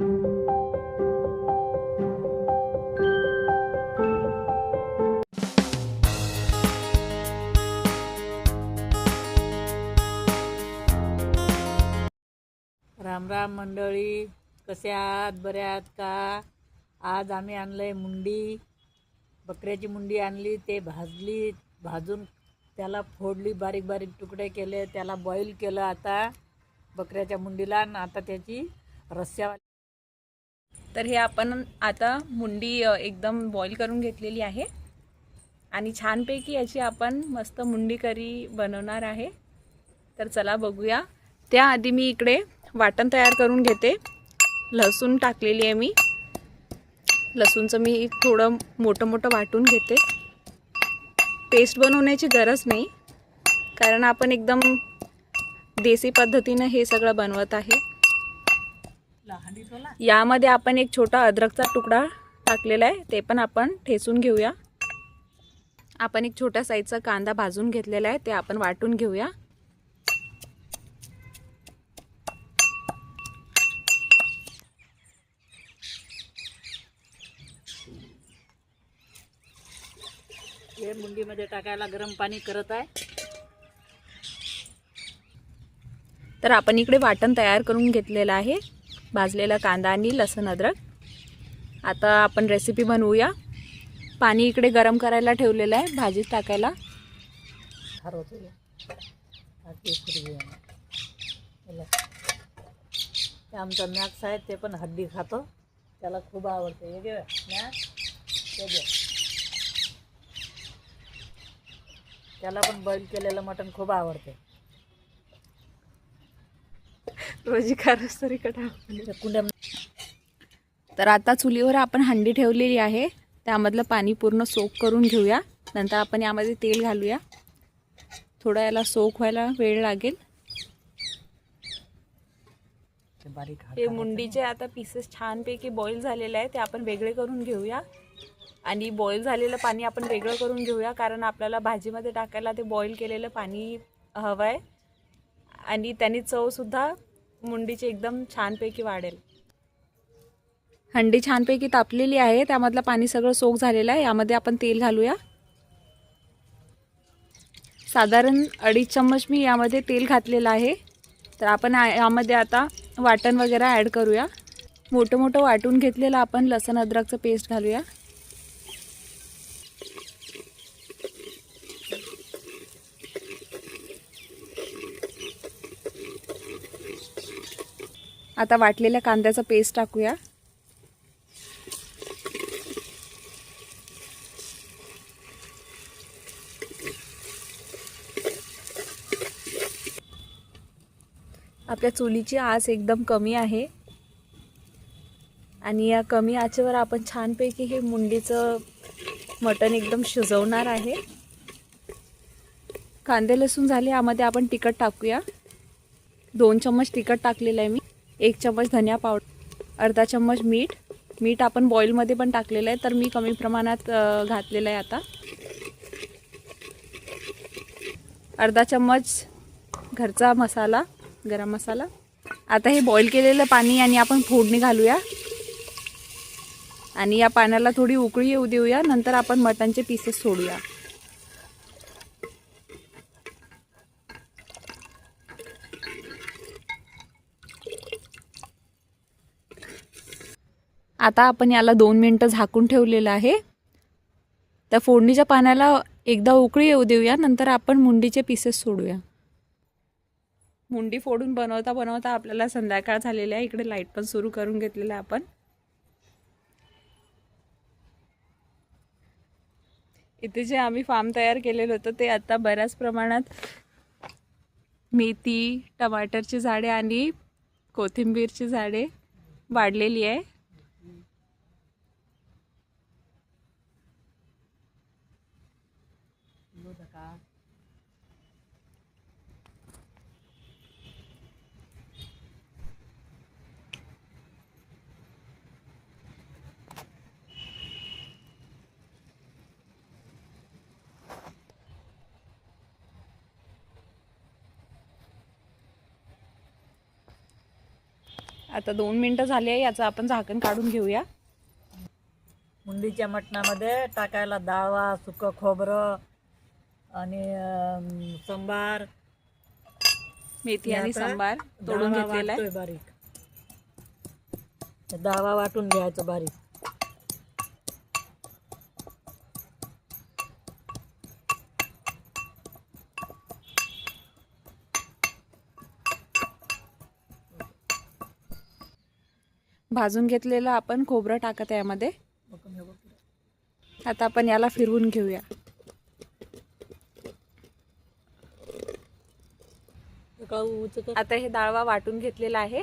रामराम मंडळी कसे आहात? बरे आहात का? आज आम्ही आणलंय मुंडी. बकऱ्याची मुंडी आणली ते भाजली भाजून त्याला फोडली बारीक बारीक तुकडे केले त्याला बॉईल केलं आता बकऱ्याच्या मुंडीला आणि आता त्याची रस्स्या तर हे आपण आता मुंडी एकदम बॉईल करून घेतलेली आहे. आणि छानपैकी याची आपण मस्त मुंडी करी बनवणार आहे. तर चला बघूया. त्याआधी मी इकडे वाटण तयार करून घेते. लसूण टाकलेली आहे मी. लसूणचं मी थोडं मोठं मोठं वाटून घेते. पेस्ट बनवण्याची गरज नाही. कारण आपण एकदम देसी पद्धतीनं हे सगळं बनवत आहे. यामध्ये आपण एक छोटा अद्रकचा तुकडा टाकलेला आहे ते पण आपण ठेचून घेऊया. आपण एक छोट्या साईजचा कांदा भाजून घेतलेला आहे ते आपण वाटून घेऊया. हे मुंडीमध्ये टाकायला गरम पाणी करत आहे. तर आपण इकडे वाटण तयार करून घेतलेलं आहे. भाजलेला कांदा आणि लसूण अद्रक. आता आपण रेसिपी बनवूया. पाणी इकडे गरम करायला ठेवलेलं आहे भाजीत टाकायला. हरवतो ते आमचा मॅक्स आहे ते पण हड्डी खातो. त्याला खूप आवडते. हे घे मॅक्स. त्याला पण बॉईल केलेलं मटण खूप आवडते. रोजी खारस तरी कटा तर आता चुलीवर आपण हंडी ठेवलेली आहे. त्यामधलं पाणी पूर्ण सोक करून घेऊया. नंतर आपण यामध्ये तेल घालूया. थोडं याला सोक व्हायला वेळ लागेल. ते हे मुंडीचे आता पीसेस छानपैकी बॉईल झालेले आहे ते आपण वेगळे करून घेऊया. आणि बॉईल झालेलं पाणी आपण वेगळं करून घेऊया कारण आपल्याला भाजीमध्ये टाकायला ते बॉईल केलेलं पाणी हवं आहे आणि त्याने चवसुद्धा मुंडीची एकदम छानपैकी वाढेल. हंडी छानपैकी तापलेली आहे त्यामधलं पाणी सगळं सोक झालेलं आहे यामध्ये आपण तेल घालूया. साधारण अडीच चम्मच मी यामध्ये तेल घातलेलं आहे. तर आपण यामध्ये आता वाटण वगैरे ॲड करूया. मोठं मोठं वाटून घेतलेलं आपण लसण अद्रकचं पेस्ट घालूया. आता वाटलेल्या कांद्याचा पेस्ट टाकूया. आपल्या चुलीची आस एकदम कमी आहे. आणि या कमी आचेवर आपण छानपैकी हे मुंडीचं मटण एकदम शिजवणार आहे. कांदे लसूण झाले यामध्ये आपण तिखट टाकूया. दोन चम्मच तिखट टाकलेलं आहे मी. एक चम्मच धनिया पावडर अर्धा चम्मच मीठ. मीठ आपण बॉईलमध्ये पण टाकलेलं आहे तर मी कमी प्रमाणात घातलेलं आहे आता. अर्धा चम्मच घरचा मसाला गरम मसाला. आता हे बॉईल केलेलं पाणी आणि आपण फोडणी घालूया. आणि या पाण्याला थोडी उकळी येऊ देऊया नंतर आपण मटणचे पीसेस सोडूया. आता आपण याला दोन मिनटं झाकून ठेवलेलं आहे. त्या फोडणीच्या पाण्याला एकदा उकळी येऊ देऊया नंतर आपण मुंडीचे पीसेस सोडूया. मुंडी फोडून बनवता बनवता आपल्याला संध्याकाळ झालेली आहे. इकडे लाइट पण सुरू करून घेतलेलं आहे आपण. इथे जे आम्ही फार्म तयार केलेलं होतं ते आता बऱ्याच प्रमाणात मेथी टमाटरची झाडे आणि कोथिंबीरची झाडे वाढलेली आहे. होतं का आता दोन मिनटं झाली आहे याचं आपण झाकण काढून घेऊया. मुंडीच्या मटणामध्ये टाकायला दावा सुकं खोबरं आणि संबार. मेथी आणि सांबार तोडून घेतलेला आहे. बारीक. डावा वाटून घ्यायचं बारीक. भाजून घेतलेलं आपण खोबरं टाकत आहे यामध्ये. हे. आता आपण याला फिरवून घेऊया हे का उचकत? आता हे डाळवा वाटून घेतलेलं आहे.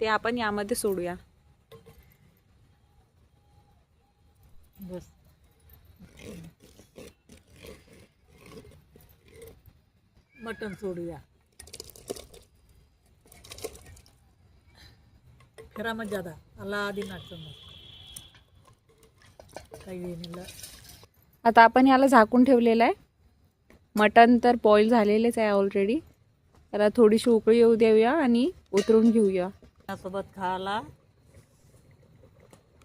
ते आपण यामध्ये सोडूया. बस. मटण सोडूया. खरा मग ज्यादा अल्ला आधी मग. काही आता आपण याला झाकून ठेवलेलं आहे. मटण तर बॉईल झालेलेच आहे ऑलरेडी त्याला थोडीशी उकळी येऊ देऊया आणि उतरून घेऊया. सोबत खायला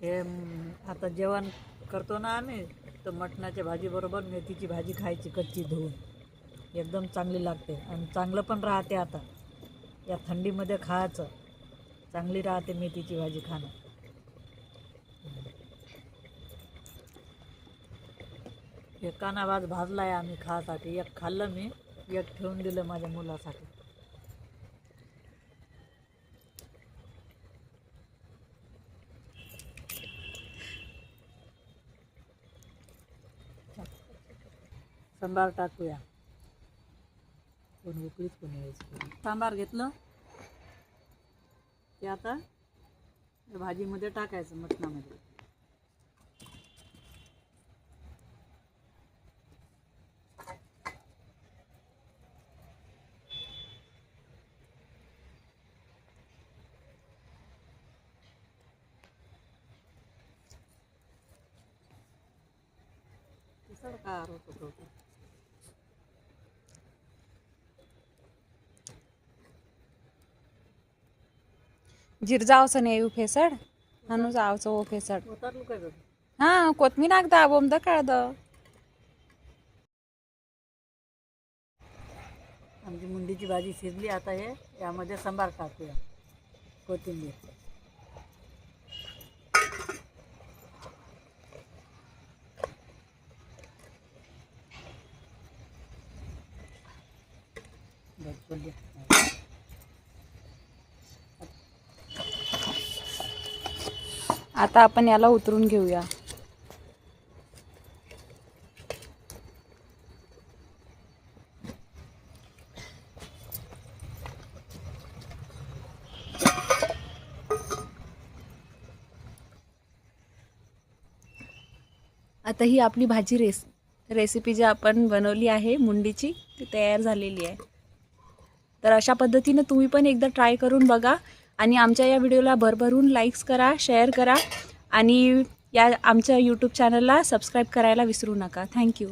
हे आता जेवण करतो ना आम्ही तर मटणाच्या भाजीबरोबर मेथीची भाजी खायची कच्ची धुवून. एकदम चांगली लागते आणि चांगलं पण राहते आता. या थंडीमध्ये खायचं. चांगली राहते मेथीची भाजी खाणं. एक कानाबाज भाजला आहे आम्ही खायसाठी एक खाल्लं मी एक ठेवून दिलं माझ्या मुलासाठी. सांबार टाकूया. कोण उकळीच कोण यायचं सांबार घेतलं? ते आता भाजीमध्ये टाकायचं मटणामध्ये. तिसर होतो जिरजावचं येऊ फेसड? हानू जावचं ओ फेसड. हा काय बघ हां द काळ बोंबद आमची मुंडीची भाजी शिजली आता हे यामध्ये सांबार टाकूया कोथिंबीर. बस, आता आपण याला उतरून घेऊया. आता ही आपली भाजी रेस रेसिपी जी आपण बनवली आहे मुंडीची ती तयार झालेली आहे. तर अशा पद्धतीनं तुम्ही पण एकदा ट्राय करून बघा. आणि आमच्या या व्हिडिओला भरभरून लाईक्स करा शेअर करा आणि या आमच्या यूट्यूब चॅनलला सबस्क्राईब करायला विसरू नका. थँक्यू